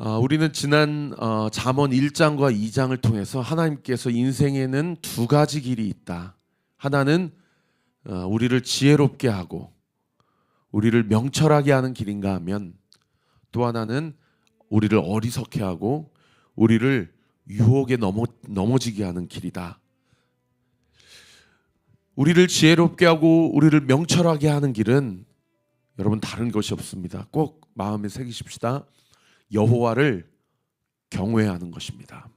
아, 우리는 지난 어, 잠언 1장과 2장을 통해서 하나님께서 인생에는 두 가지 길이 있다. 하나는 어, 우리를 지혜롭게 하고 우리를 명철하게 하는 길인가 하면 또 하나는 우리를 어리석게 하고 우리를 유혹에 넘어, 넘어지게 하는 길이다. 우리를 지혜롭게 하고 우리를 명철하게 하는 길은 여러분 다른 것이 없습니다. 꼭 마음에 새기십시다. 여호와를 경외하는 것입니다.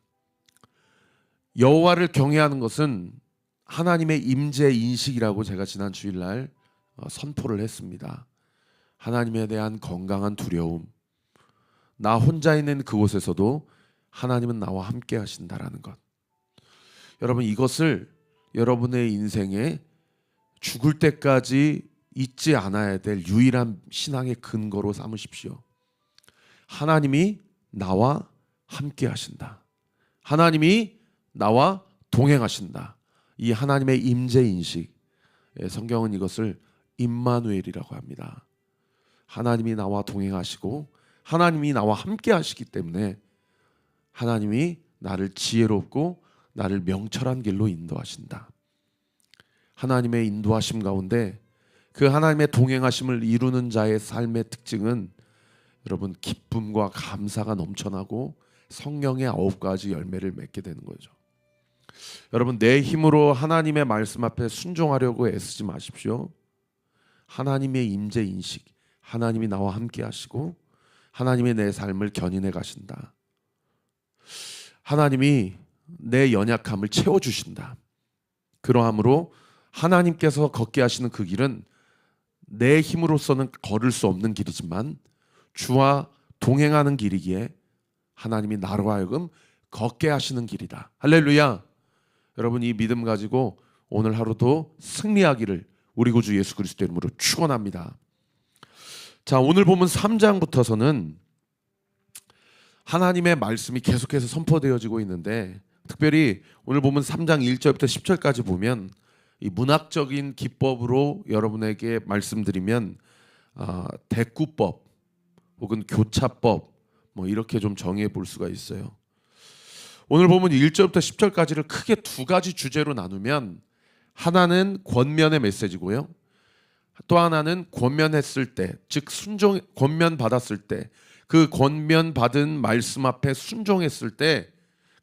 여호와를 경외하는 것은 하나님의 임재 인식이라고 제가 지난 주일날 어, 선포를 했습니다. 하나님에 대한 건강한 두려움. 나 혼자 있는 그곳에서도 하나님은 나와 함께 하신다라는 것. 여러분 이것을 여러분의 인생에 죽을 때까지 잊지 않아야 될 유일한 신앙의 근거로 삼으십시오. 하나님이 나와 함께 하신다. 하나님이 나와 동행하신다. 이 하나님의 임재 인식. 예, 성경은 이것을 임마누엘이라고 합니다. 하나님이 나와 동행하시고 하나님이 나와 함께 하시기 때문에 하나님이 나를 지혜롭고 나를 명철한 길로 인도하신다. 하나님의 인도하심 가운데 그 하나님의 동행하심을 이루는 자의 삶의 특징은 여러분 기쁨과 감사가 넘쳐나고 성령의 아홉 가지 열매를 맺게 되는 거죠. 여러분 내 힘으로 하나님의 말씀 앞에 순종하려고 애쓰지 마십시오. 하나님의 임재 인식, 하나님이 나와 함께 하시고 하나님이 내 삶을 견인해 가신다. 하나님이 내 연약함을 채워 주신다. 그러함으로 하나님께서 걷게 하시는 그 길은 내 힘으로서는 걸을 수 없는 길이지만 주와 동행하는 길이기에 하나님이 나로 하여금 걷게 하시는 길이다. 할렐루야. 여러분 이 믿음 가지고 오늘 하루도 승리하기를 우리 구주 예수 그리스도 이름으로 축원합니다. 자, 오늘 보면 3장부터서는 하나님의 말씀이 계속해서 선포되어지고 있는데 특별히 오늘 보면 3장 1절부터 10절까지 보면 이 문학적인 기법으로 여러분에게 말씀드리면 아, 대꾸법 혹은 교차법 뭐 이렇게 좀 정의해 볼 수가 있어요. 오늘 보면 1절부터 10절까지를 크게 두 가지 주제로 나누면 하나는 권면의 메시지고요. 또 하나는 권면했을 때, 즉 순종 권면 받았을 때, 그 권면 받은 말씀 앞에 순종했을 때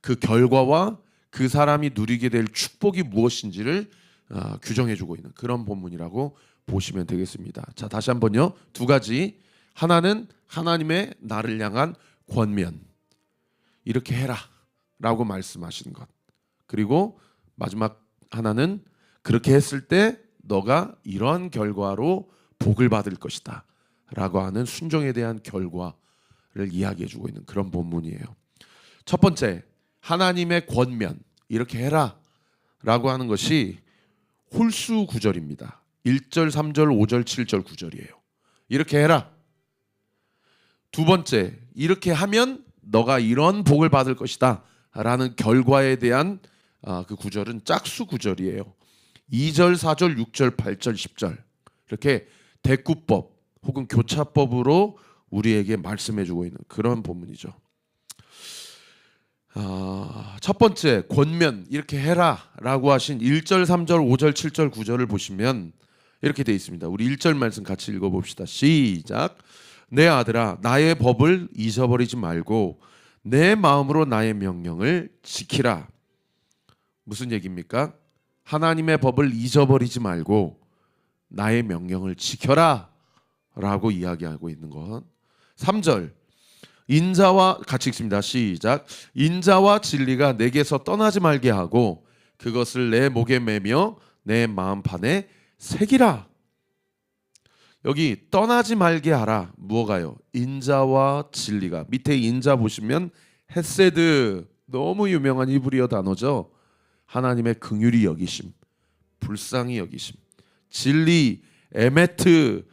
그 결과와 그 사람이 누리게 될 축복이 무엇인지를 어, 규정해 주고 있는 그런 본문이라고 보시면 되겠습니다. 자 다시 한번요 두 가지 하나는 하나님의 나를 향한 권면 이렇게 해라라고 말씀하시는 것 그리고 마지막 하나는 그렇게 했을 때 너가 이러한 결과로 복을 받을 것이다 라고 하는 순종에 대한 결과를 이야기해 주고 있는 그런 본문이에요. 첫 번째 하나님의 권면 이렇게 해라 라고 하는 것이 홀수 구절입니다. 1절, 3절, 5절, 7절, 9절이에요. 이렇게 해라. 두 번째, 이렇게 하면 너가 이런 복을 받을 것이다. 라는 결과에 대한 아, 그 구절은 짝수 구절이에요. 2절, 4절, 6절, 8절, 10절. 이렇게 대꾸법 혹은 교차법으로 우리에게 말씀해 주고 있는 그런 본문이죠. 아, 첫 번째 권면 이렇게 해라 라고 하신 1절, 3절, 5절, 7절, 9절을 보시면 이렇게 돼 있습니다. 우리 1절 말씀 같이 읽어 봅시다. 시작. 내 아들아 나의 법을 잊어버리지 말고 내 마음으로 나의 명령을 지키라. 무슨 얘기입니까? 하나님의 법을 잊어버리지 말고 나의 명령을 지켜라. 라고 이야기하고 있는 것. 3절. 인자와 같이 읽습니다. 시작. 인자와 진리가 내게서 떠나지 말게 하고 그것을 내 목에 매며 내 마음판에 새기라. 여기 떠나지 말게 하라. 무엇가요? 인자와 진리가 밑에 인자 보시면 헤세드 너무 유명한 이브리어 단어죠. 하나님의 긍휼이 여기심, 불쌍히 여기심, 진리 에메트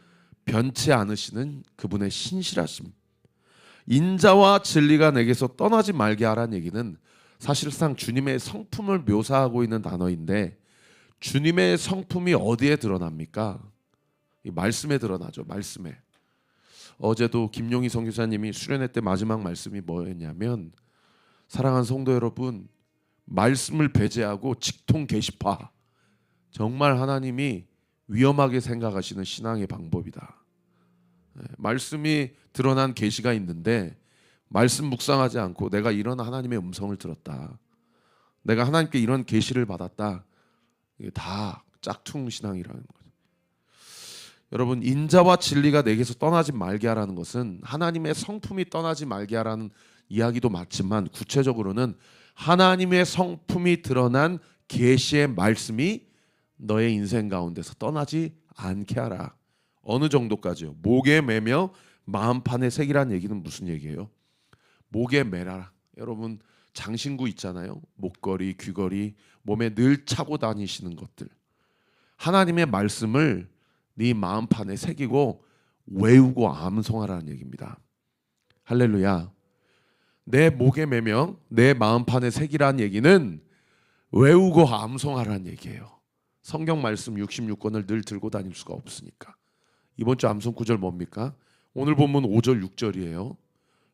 변치 않으시는 그분의 신실하심. 인자와 진리가 내게서 떠나지 말게 하라는 얘기는 사실상 주님의 성품을 묘사하고 있는 단어인데 주님의 성품이 어디에 드러납니까? 이 말씀에 드러나죠. 말씀에. 어제도 김용희 선교사님이 수련회 때 마지막 말씀이 뭐였냐면 사랑하는 성도 여러분 말씀을 배제하고 직통 게시파 정말 하나님이 위험하게 생각하시는 신앙의 방법이다. 예, 말씀이 드러난 계시가 있는데 말씀 묵상하지 않고 내가 이런 하나님의 음성을 들었다. 내가 하나님께 이런 계시를 받았다. 이게 다 짝퉁 신앙이라는 거죠. 여러분 인자와 진리가 내게서 떠나지 말게 하라는 것은 하나님의 성품이 떠나지 말게 하라는 이야기도 맞지만 구체적으로는 하나님의 성품이 드러난 계시의 말씀이 너의 인생 가운데서 떠나지 않게 하라. 어느 정도까지요? 목에 매며 마음판에 새기란 얘기는 무슨 얘기예요? 목에 매라. 여러분 장신구 있잖아요. 목걸이, 귀걸이, 몸에 늘 차고 다니시는 것들. 하나님의 말씀을 네 마음판에 새기고 외우고 암송하라는 얘기입니다. 할렐루야. 내 목에 매며 내 마음판에 새기라는 얘기는 외우고 암송하라는 얘기예요. 성경 말씀 66권을 늘 들고 다닐 수가 없으니까. 이번 주 암송 구절 뭡니까? 오늘 본문 5절 6절이에요.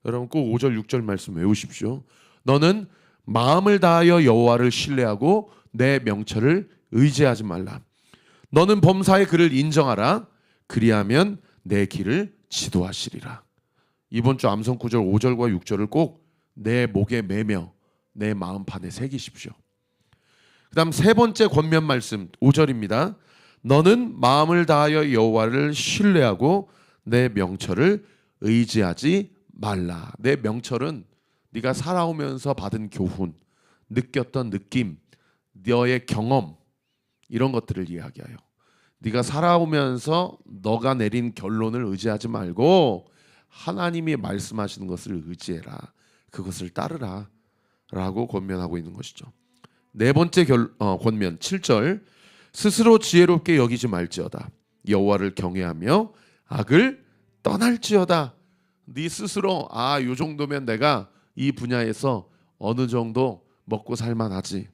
여러분 꼭 5절 6절 말씀 외우십시오. 너는 마음을 다하여 여호와를 신뢰하고 내 명철을 의지하지 말라. 너는 범사의 그를 인정하라. 그리하면 내 길을 지도하시리라. 이번 주 암송 구절 5절과 6절을 꼭 내 목에 매며 내 마음판에 새기십시오. 그다음 세 번째 권면 말씀 5절입니다. 너는 마음을 다하여 여호와를 신뢰하고 내 명철을 의지하지 말라. 내 명철은 네가 살아오면서 받은 교훈, 느꼈던 느낌, 너의 경험 이런 것들을 이야기해요. 네가 살아오면서 너가 내린 결론을 의지하지 말고 하나님이 말씀하시는 것을 의지해라. 그것을 따르라. 라고 권면하고 있는 것이죠. 네 번째 결, 어, 권면 7절 스스로 지혜롭게 여기지 말지어다 여호와를 경외하며 악을 떠날지어다 네 스스로 아 요 정도면 내가 이 분야에서 어느 정도 먹고 살만하지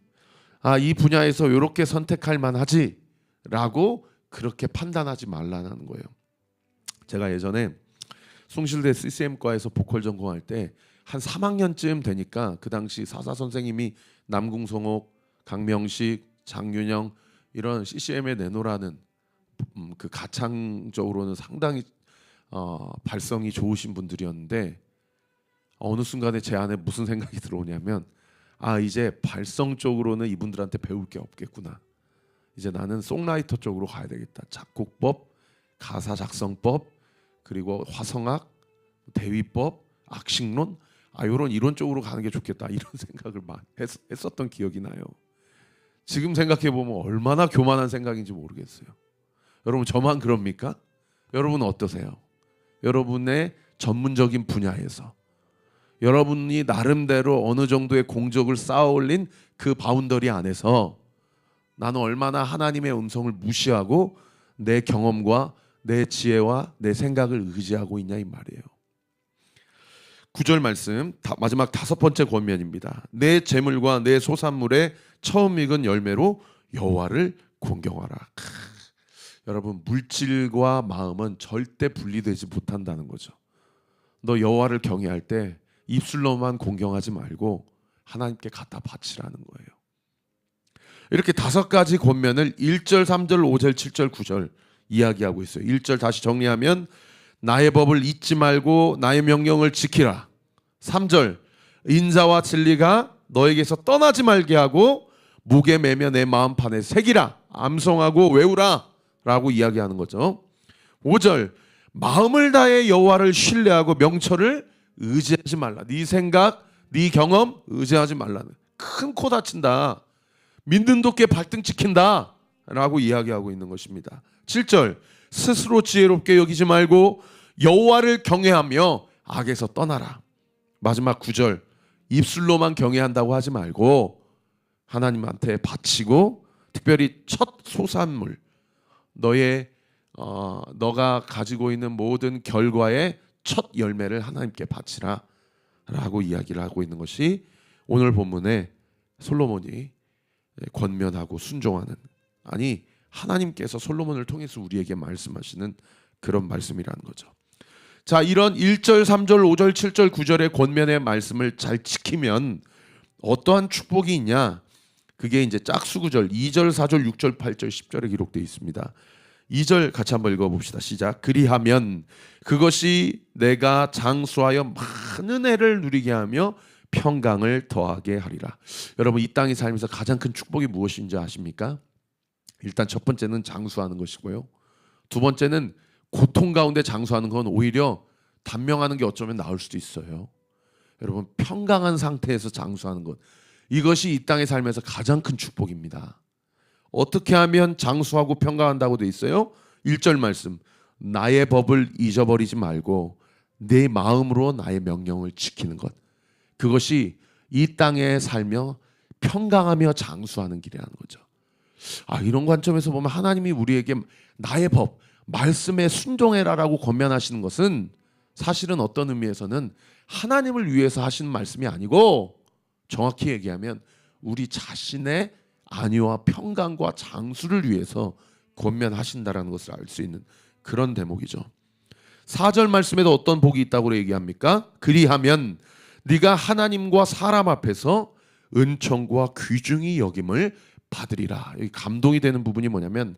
아 이 분야에서 요렇게 선택할 만하지라고 그렇게 판단하지 말라는 거예요. 제가 예전에 숭실대 CCM과에서 보컬 전공할 때 한 3학년쯤 되니까 그 당시 사사 선생님이 남궁성옥, 강명식, 장윤영 이런 CCM에 내놓으라는 음, 그 가창적으로는 상당히 어, 발성이 좋으신 분들이었는데 어느 순간에 제 안에 무슨 생각이 들어오냐면 아 이제 발성 쪽으로는 이분들한테 배울 게 없겠구나. 이제 나는 송라이터 쪽으로 가야 되겠다. 작곡법, 가사 작성법, 그리고 화성학, 대위법, 악식론, 아 이런 이론 쪽으로 가는 게 좋겠다. 이런 생각을 많이 했, 했었던 기억이 나요. 지금 생각해 보면 얼마나 교만한 생각인지 모르겠어요. 여러분 저만 그럽니까? 여러분 어떠세요? 여러분의 전문적인 분야에서 여러분이 나름대로 어느 정도의 공적을 쌓아 올린 그 바운더리 안에서 나는 얼마나 하나님의 음성을 무시하고 내 경험과 내 지혜와 내 생각을 의지하고 있냐 이 말이에요. 구절 말씀 다, 마지막 다섯 번째 권면입니다. 내 재물과 내 소산물의 처음 익은 열매로 여호와를 공경하라. 크, 여러분 물질과 마음은 절대 분리되지 못한다는 거죠. 너 여호와를 경외할 때 입술로만 공경하지 말고 하나님께 갖다 바치라는 거예요. 이렇게 다섯 가지 권면을 1절, 3절, 5절, 7절, 9절 이야기하고 있어요. 1절 다시 정리하면 나의 법을 잊지 말고 나의 명령을 지키라. 3절 인자와 진리가 너에게서 떠나지 말게 하고 무게 매며 내 마음판에 새기라. 암송하고 외우라. 라고 이야기하는 거죠. 5절 마음을 다해 여호와를 신뢰하고 명철을 의지하지 말라. 네 생각, 네 경험 의지하지 말라는. 큰 코 다친다. 믿는 도께 발등 찍힌다. 라고 이야기하고 있는 것입니다. 7절 스스로 지혜롭게 여기지 말고 여호와를 경외하며 악에서 떠나라. 마지막 9절 입술로만 경외한다고 하지 말고 하나님한테 바치고 특별히 첫 소산물 너의 어, 너가 가지고 있는 모든 결과의 첫 열매를 하나님께 바치라 라고 이야기를 하고 있는 것이 오늘 본문에 솔로몬이 권면하고 순종하는 아니 하나님께서 솔로몬을 통해서 우리에게 말씀하시는 그런 말씀이라는 거죠. 자, 이런 1절, 3절, 5절, 7절, 9절의 권면의 말씀을 잘 지키면 어떠한 축복이 있냐? 그게 이제 짝수 구절 2절, 4절, 6절, 8절, 10절에 기록되어 있습니다. 2절 같이 한번 읽어 봅시다. 시작. 그리하면 그것이 내가 장수하여 많은 애를 누리게 하며 평강을 더하게 하리라. 여러분 이 땅의 삶에서 가장 큰 축복이 무엇인지 아십니까? 일단 첫 번째는 장수하는 것이고요. 두 번째는 고통 가운데 장수하는 건 오히려 단명하는 게 어쩌면 나을 수도 있어요. 여러분 평강한 상태에서 장수하는 것 이것이 이 땅의 삶에서 가장 큰 축복입니다. 어떻게 하면 장수하고 평강한다고 돼 있어요? 1절 말씀. 나의 법을 잊어버리지 말고 내 마음으로 나의 명령을 지키는 것. 그것이 이 땅에 살며 평강하며 장수하는 길이라는 거죠. 아, 이런 관점에서 보면 하나님이 우리에게 나의 법, 말씀에 순종해라라고 권면하시는 것은 사실은 어떤 의미에서는 하나님을 위해서 하시는 말씀이 아니고 정확히 얘기하면 우리 자신의 안위와 평강과 장수를 위해서 권면하신다라는 것을 알 수 있는 그런 대목이죠. 4절 말씀에도 어떤 복이 있다고 얘기합니까? 그리하면 네가 하나님과 사람 앞에서 은총과 귀중히 여김을 받으리라. 여기 감동이 되는 부분이 뭐냐면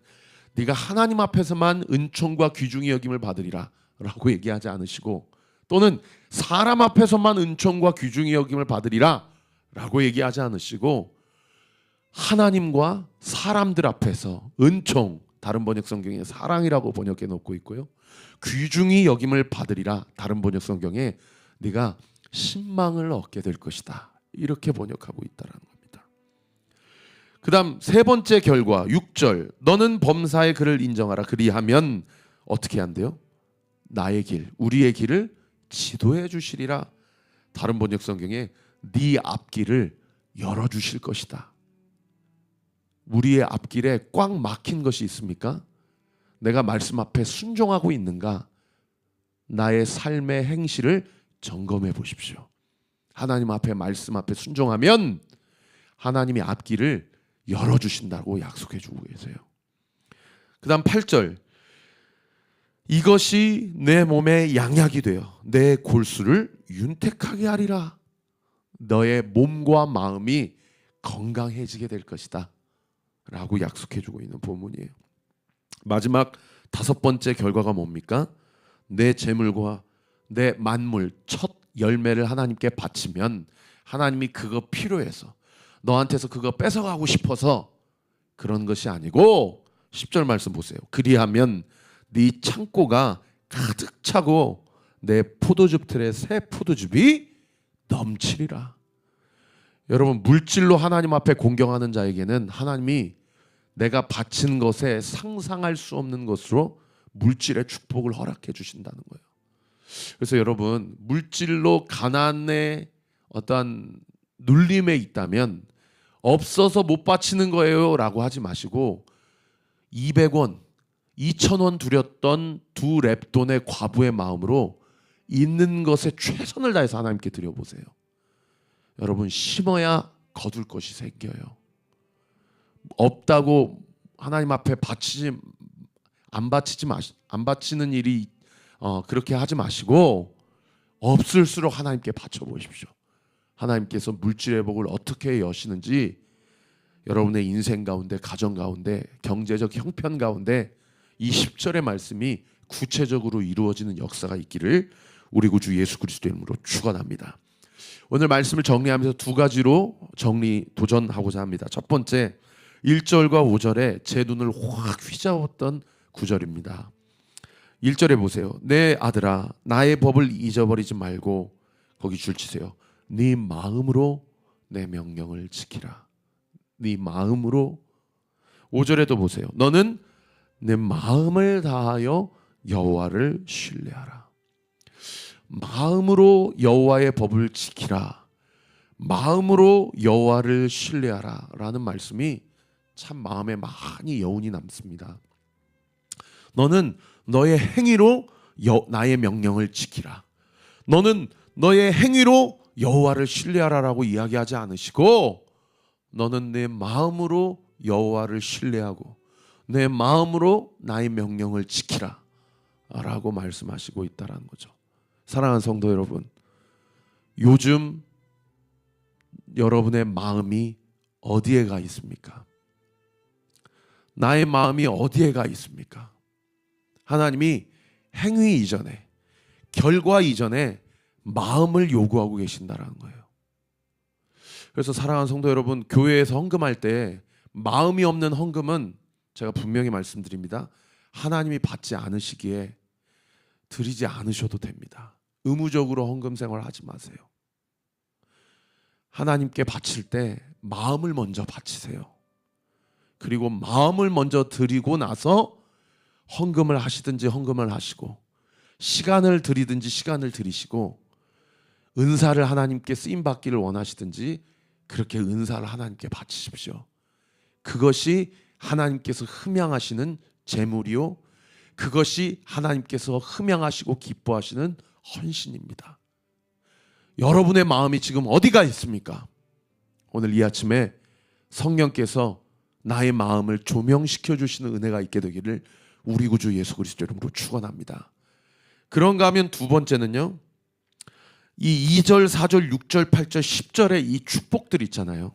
네가 하나님 앞에서만 은총과 귀중히 여김을 받으리라라고 얘기하지 않으시고 또는 사람 앞에서만 은총과 귀중히 여김을 받으리라라고 얘기하지 않으시고 하나님과 사람들 앞에서 은총 다른 번역 성경에 사랑이라고 번역해 놓고 있고요. 귀중히 여김을 받으리라 다른 번역 성경에 네가 신망을 얻게 될 것이다. 이렇게 번역하고 있다라는 겁니다. 그다음 세 번째 결과 6절 너는 범사의 그를 인정하라 그리하면 어떻게 한대요? 나의 길, 우리의 길을 지도해 주시리라. 다른 번역 성경에 네 앞길을 열어 주실 것이다. 우리의 앞길에 꽉 막힌 것이 있습니까? 내가 말씀 앞에 순종하고 있는가? 나의 삶의 행실을 점검해 보십시오. 하나님 앞에 말씀 앞에 순종하면 하나님이 앞길을 열어 주신다고 약속해 주고 계세요. 그다음 8절 이것이 내 몸의 양약이 되어 내 골수를 윤택하게 하리라. 너의 몸과 마음이 건강해지게 될 것이다. 라고 약속해 주고 있는 본문이에요. 마지막 다섯 번째 결과가 뭡니까? 내 재물과 내 만물 첫 열매를 하나님께 바치면 하나님이 그거 필요해서 너한테서 그거 뺏어가고 싶어서 그런 것이 아니고 10절 말씀 보세요. 그리하면 네 창고가 가득 차고 내 포도즙 틀에 새 포도즙이 넘치리라. 여러분 물질로 하나님 앞에 공경하는 자에게는 하나님이 내가 바친 것에 상상할 수 없는 것으로 물질의 축복을 허락해 주신다는 거예요. 그래서 여러분 물질로 가난의 어떠한 눌림에 있다면 없어서 못 바치는 거예요라고 하지 마시고 200원, 2,000원 두렸던 두 랩돈의 과부의 마음으로 있는 것에 최선을 다해서 하나님께 드려보세요. 여러분 심어야 거둘 것이 생겨요. 없다고 하나님 앞에 바치지 안 바치지 마시 안 바치는 일이 어, 그렇게 하지 마시고 없을수록 하나님께 바쳐 보십시오. 하나님께서 물질의 복을 어떻게 여시는지 여러분의 인생 가운데 가정 가운데 경제적 형편 가운데 이 10절의 말씀이 구체적으로 이루어지는 역사가 있기를 우리 구주 예수 그리스도 이름으로 축원합니다. 오늘 말씀을 정리하면서 두 가지로 정리 도전하고자 합니다. 첫 번째 1절과 5절에 제 눈을 확 휘저었던 구절입니다. 1절에 보세요. 내 아들아 나의 법을 잊어버리지 말고 거기 줄 치세요. 네 마음으로 내 명령을 지키라. 네 마음으로 5절에도 보세요. 너는 내 마음을 다하여 여호와를 신뢰하라. 마음으로 여호와의 법을 지키라. 마음으로 여호와를 신뢰하라라는 말씀이 참 마음에 많이 여운이 남습니다. 너는 너의 행위로 여, 나의 명령을 지키라. 너는 너의 행위로 여호와를 신뢰하라라고 이야기하지 않으시고 너는 내 마음으로 여호와를 신뢰하고 내 마음으로 나의 명령을 지키라 라고 말씀하시고 있다라는 거죠. 사랑하는 성도 여러분, 요즘 여러분의 마음이 어디에 가 있습니까? 나의 마음이 어디에 가 있습니까? 하나님이 행위 이전에, 결과 이전에 마음을 요구하고 계신다라는 거예요. 그래서 사랑하는 성도 여러분, 교회에서 헌금할 때 마음이 없는 헌금은 제가 분명히 말씀드립니다. 하나님이 받지 않으시기에 드리지 않으셔도 됩니다. 의무적으로 헌금 생활 하지 마세요. 하나님께 바칠 때 마음을 먼저 바치세요. 그리고 마음을 먼저 드리고 나서 헌금을 하시든지 헌금을 하시고 시간을 드리든지 시간을 드리시고 은사를 하나님께 쓰임 받기를 원하시든지 그렇게 은사를 하나님께 바치십시오. 그것이 하나님께서 흠양하시는 재물이요. 그것이 하나님께서 흠양하시고 기뻐하시는 헌신입니다. 여러분의 마음이 지금 어디가 있습니까? 오늘 이 아침에 성령께서 나의 마음을 조명시켜 주시는 은혜가 있게 되기를 우리 구주 예수 그리스도 이름으로 축원합니다. 그런가 하면 두 번째는요. 이 2절, 4절, 6절, 8절, 10절의 이 축복들 있잖아요.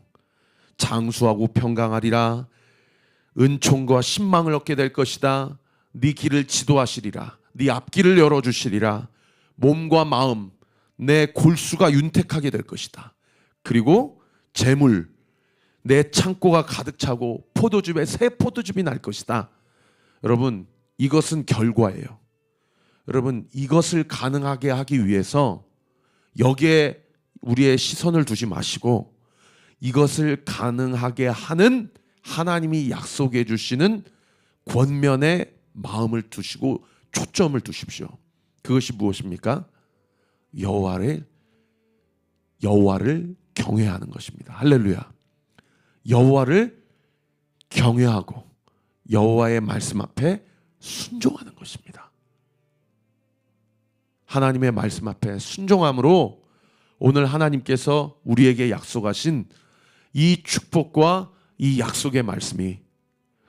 장수하고 평강하리라. 은총과 신망을 얻게 될 것이다. 네 길을 지도하시리라. 네 앞길을 열어 주시리라. 몸과 마음, 내 골수가 윤택하게 될 것이다. 그리고 재물, 내 창고가 가득 차고 포도즙에 새 포도즙이 날 것이다. 여러분, 이것은 결과예요. 여러분, 이것을 가능하게 하기 위해서 여기에 우리의 시선을 두지 마시고 이것을 가능하게 하는 하나님이 약속해 주시는 권면에 마음을 두시고 초점을 두십시오. 그것이 무엇입니까? 여호와를 여호와를 경외하는 것입니다. 할렐루야. 여호와를 경외하고 여호와의 말씀 앞에 순종하는 것입니다. 하나님의 말씀 앞에 순종함으로 오늘 하나님께서 우리에게 약속하신 이 축복과 이 약속의 말씀이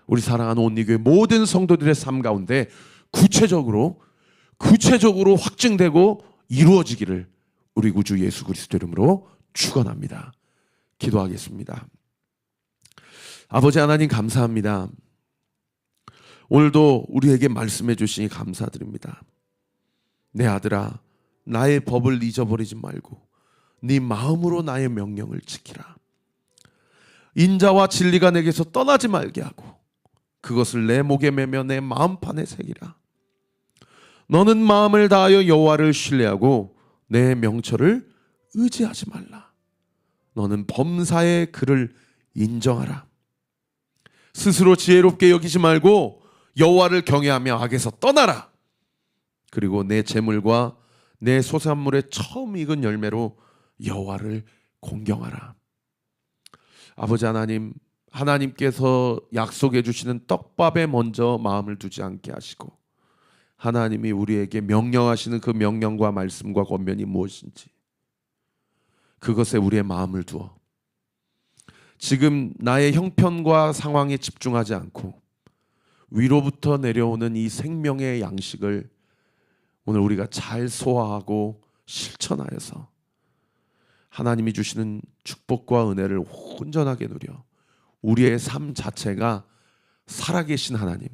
우리 사랑하는 온리교회 모든 성도들의 삶 가운데 구체적으로 구체적으로 확증되고 이루어지기를 우리 구주 예수 그리스도 이름으로 축원합니다. 기도하겠습니다. 아버지 하나님 감사합니다. 오늘도 우리에게 말씀해 주시니 감사드립니다. 내 아들아 나의 법을 잊어버리지 말고 네 마음으로 나의 명령을 지키라. 인자와 진리가 내게서 떠나지 말게 하고 그것을 내 목에 매며 내 마음판에 새기라. 너는 마음을 다하여 여호와를 신뢰하고 내 명철을 의지하지 말라. 너는 범사의 그를 인정하라. 스스로 지혜롭게 여기지 말고 여호와를 경외하며 악에서 떠나라. 그리고 내 재물과 내 소산물의 처음 익은 열매로 여호와를 공경하라. 아버지 하나님, 하나님께서 약속해 주시는 떡밥에 먼저 마음을 두지 않게 하시고 하나님이 우리에게 명령하시는 그 명령과 말씀과 권면이 무엇인지 그것에 우리의 마음을 두어 지금 나의 형편과 상황에 집중하지 않고 위로부터 내려오는 이 생명의 양식을 오늘 우리가 잘 소화하고 실천하여서 하나님이 주시는 축복과 은혜를 온전하게 누려 우리의 삶 자체가 살아계신 하나님,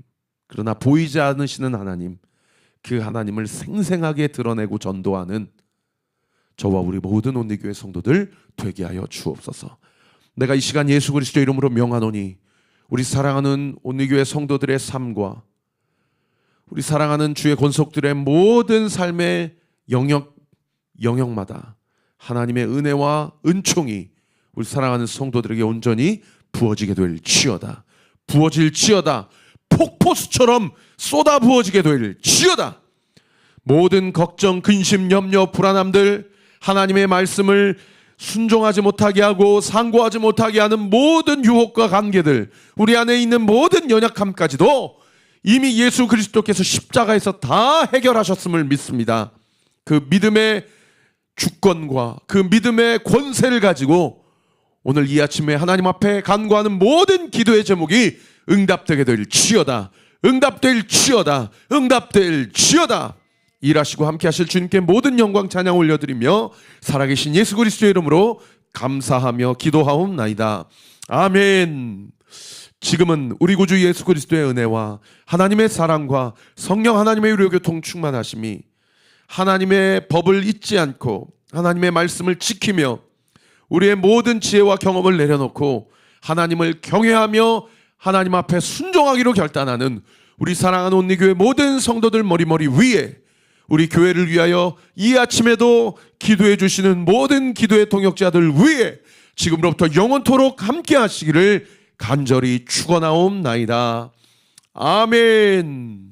그러나 보이지 않으시는 하나님, 그 하나님을 생생하게 드러내고 전도하는 저와 우리 모든 온리교회 성도들 되게 하여 주옵소서. 내가 이 시간 예수 그리스도 이름으로 명하노니 우리 사랑하는 온리교회 성도들의 삶과 우리 사랑하는 주의 권속들의 모든 삶의 영역 영역마다 하나님의 은혜와 은총이 우리 사랑하는 성도들에게 온전히 부어지게 될 지어다. 부어질 지어다. 폭포수처럼 쏟아 부어지게 될 지어다. 모든 걱정, 근심, 염려, 불안함들 하나님의 말씀을 순종하지 못하게 하고 상고하지 못하게 하는 모든 유혹과 관계들 우리 안에 있는 모든 연약함까지도 이미 예수 그리스도께서 십자가에서 다 해결하셨음을 믿습니다. 그 믿음의 주권과 그 믿음의 권세를 가지고 오늘 이 아침에 하나님 앞에 간구하는 모든 기도의 제목이 응답되게 될 지어다. 응답될 지어다. 응답될 지어다. 일하시고 함께 하실 주님께 모든 영광 찬양 올려드리며 살아계신 예수 그리스도의 이름으로 감사하며 기도하옵나이다. 아멘. 지금은 우리 구주 예수 그리스도의 은혜와 하나님의 사랑과 성령 하나님의 유료교통 충만하심이 하나님의 법을 잊지 않고 하나님의 말씀을 지키며 우리의 모든 지혜와 경험을 내려놓고 하나님을 경외하며 하나님 앞에 순종하기로 결단하는 우리 사랑하는 온리교회 모든 성도들 머리머리 위에 우리 교회를 위하여 이 아침에도 기도해 주시는 모든 기도의 동역자들 위에 지금으로부터 영원토록 함께 하시기를 간절히 축원하옵나이다. 아멘.